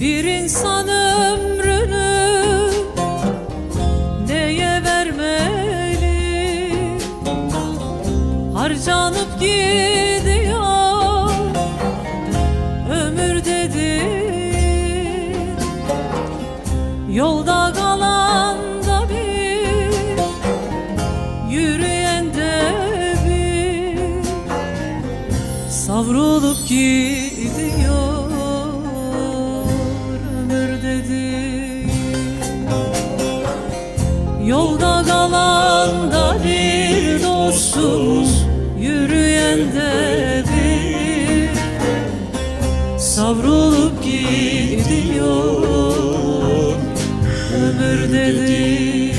Bir insan ömrünü neye vermeli? Harcanıp gidiyor ömür dediğin Yolda kalan da bir Yürüyen de bir. Savrulup gidiyor Yolda kalan da bir dostumuz Yürüyen de bir. Savrulup gidiyor Ömür dediğin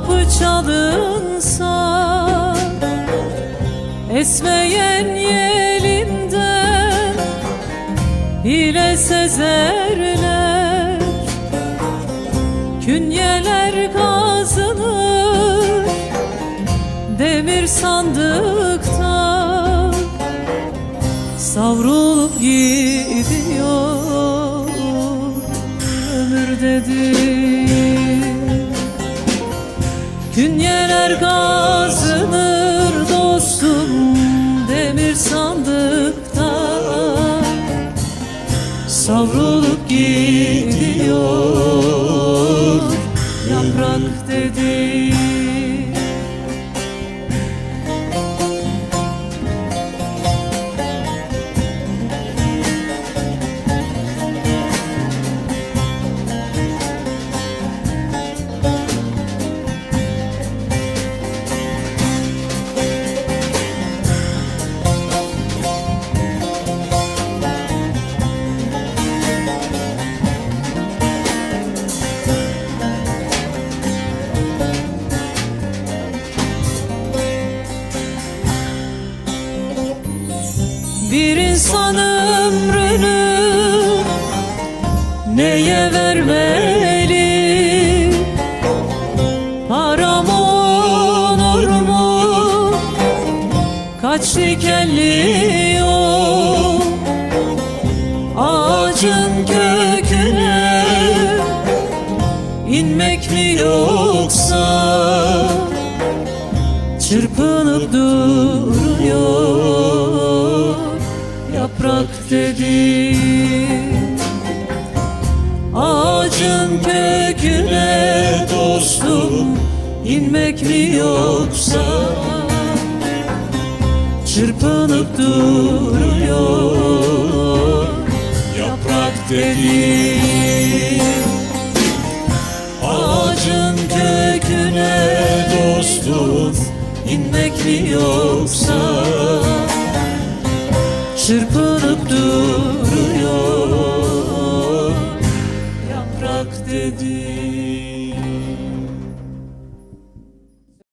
Kapı çalınsa Esmeyen yelinden Hile sezerler. Künyeler kazınır Demir sandıkta Savrulup gidiyor ömür dediğin Künyeler kazınır dostum demir sandıkta. Savrulup gidiyor yaprak dediğin insan ömrünü neye vermeli? Para mı onur mu? Kaç dikenli Ağacın köküne inmek mi yoksa Çırpınıp duruyor dediğin Ağacın köküne dostum inmek mi yoksa? Çırpınıp duruyor yaprak dediğin Ağacın köküne dostum inmek mi yoksa Çırpınıp duruyor. Yaprak dedi